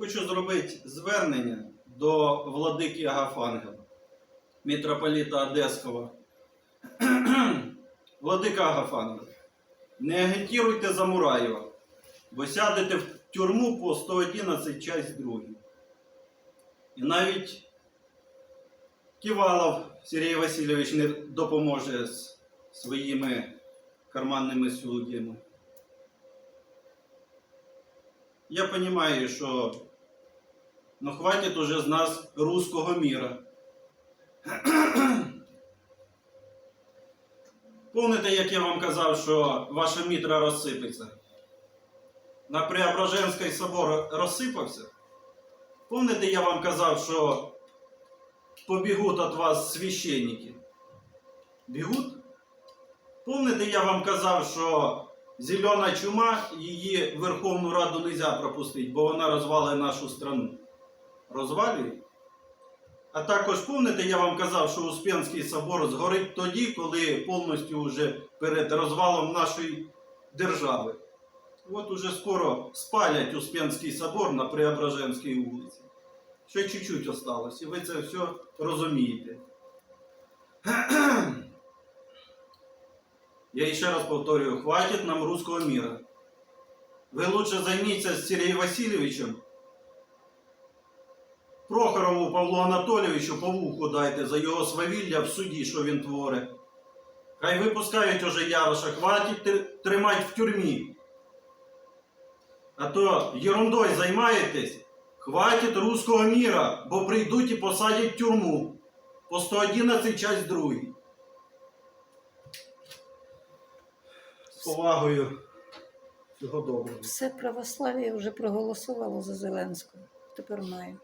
Хочу зробити звернення до владики Агафангела, митрополіта Одеського. Владика Агафангел, не агітіруйте за Мураєва, бо сядете в тюрму по 111 часть 2. І навіть Ківалов Сергій Васильович не допоможе з своїми карманними суддями. Я понимаю, що ну хватит уже з нас русского мира. Помните, як я вам казав, що ваша мітра розсипеться? На Преображенський собор розсипався? Помните, я вам казав, що побігуть від вас священники? Бігуть? Помните, я вам казав, що зелена чума, її Верховну Раду не можна пропустити, бо вона розвалює нашу страну. Розвалює? А також помните, я вам казав, що Успенський собор згорить тоді, коли повністю вже перед розвалом нашої держави. От уже скоро спалять Успенський собор на Преображенській вулиці. Ще чуть-чуть осталось, і ви це все розумієте. Я ще раз повторюю, хватит нам русского мира. Ви лучше займіться з Сергієм Васильовичем. Прохорову Павлу Анатолійовичу по вуху дайте за його свавілля в суді, що він творить. Хай випускають уже Яроша, хватить тр- тримати в тюрмі. А то ерундой займаєтесь, хватить русского мира, бо прийдуть і посадять тюрму. По 111 часть 2. З повагою. Всього доброго. Все православ'я вже проголосувало за Зеленського. Тепер має.